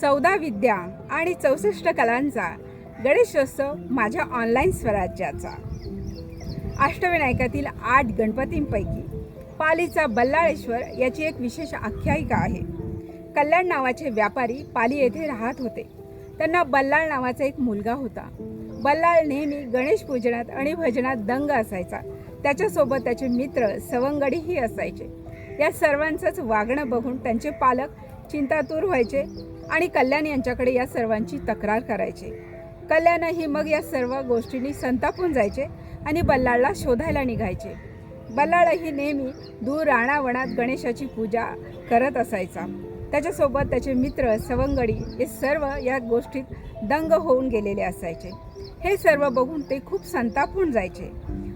चौदा विद्या आणि चौसष्ट कलांचा गणेशोत्सव माझ्या ऑनलाईन स्वराज्याचा. अष्टविनायकातील आठ गणपतींपैकी पालीचा बल्लाळेश्वर याची एक विशेष आख्यायिका आहे. कल्याण नावाचे व्यापारी पाली येथे राहत होते. त्यांना बल्लाळ नावाचा एक मुलगा होता. बल्लाळ नेहमी गणेश पूजनात आणि भजनात दंग असायचा. त्याच्यासोबत त्याचे मित्र सवंगडीही असायचे. या सर्वांचंच वागणं बघून त्यांचे पालक चिंतातूर व्हायचे. आणि कल्याण यांच्याकडे या सर्वांची तक्रार करायचे. कल्याणही मग या सर्व गोष्टींनी संतापून जायचे आणि बल्लाळला शोधायला निघायचे. बल्लाळही नेहमी दूर राणावणात गणेशाची पूजा करत असायचा. त्याच्यासोबत त्याचे मित्र सवंगडी हे सर्व या गोष्टीत दंग होऊन गेलेले असायचे. हे सर्व बघून ते खूप संतापून जायचे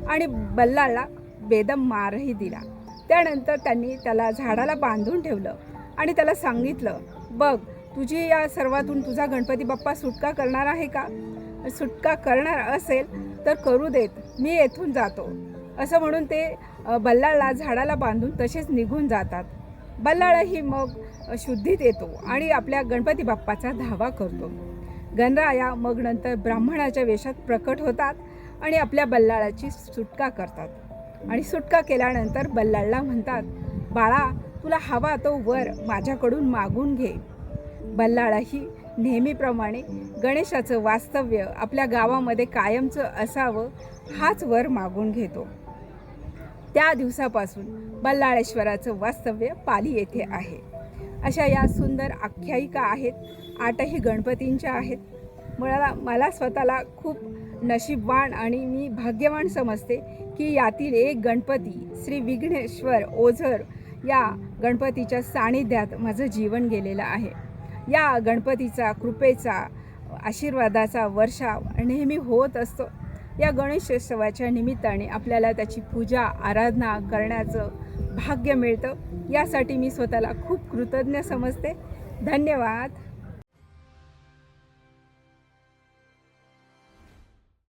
आणि बल्लाळला बेदम मारही दिला. त्यानंतर त्यांनी त्याला झाडाला बांधून ठेवलं आणि त्याला सांगितलं बघ तुझी या सर्वातून तुझा गणपती बाप्पा सुटका करणार आहे का? सुटका करणार असेल तर करू देत. मी येथून जातो. असं म्हणून ते बल्लाळला झाडाला बांधून तसेच निघून जातात. बल्लाळही मग शुद्धीत येतो आणि आपल्या गणपती बाप्पाचा धावा करतो. गणराया मग नंतर ब्राह्मणाच्या वेशात प्रकट होतात आणि आपल्या बल्लाळाची सुटका करतात. आणि सुटका केल्यानंतर बल्लाळला म्हणतात बाळा तुला हवा तो वर माझ्याकडून मागून घे. बल्लाळाही नेहमीप्रमाणे गणेशाचं वास्तव्य आपल्या गावामध्ये कायमचं असावं हाच वर मागून घेतो. त्या दिवसापासून बल्लाळेश्वराचं वास्तव्य पाली येथे आहे. अशा या सुंदर आख्यायिका आहेत आठही गणपतींच्या आहेत. मला मला स्वतःला खूप नशीबवान आणि मी भाग्यवान समजते की यातील एक गणपती श्री विघ्नेश्वर ओझर या गणपतीच्या सानिध्यात माझं जीवन गेलेलं आहे. या गणपतीचा कृपेचा आशीर्वादाचा वर्षाव नेहमी होत असतो. या गणेशोत्सवाच्या निमित्ताने आपल्याला त्याची पूजा आराधना करण्याचं भाग्य मिळतं. यासाठी मी स्वतःला खूप कृतज्ञ समजते. धन्यवाद.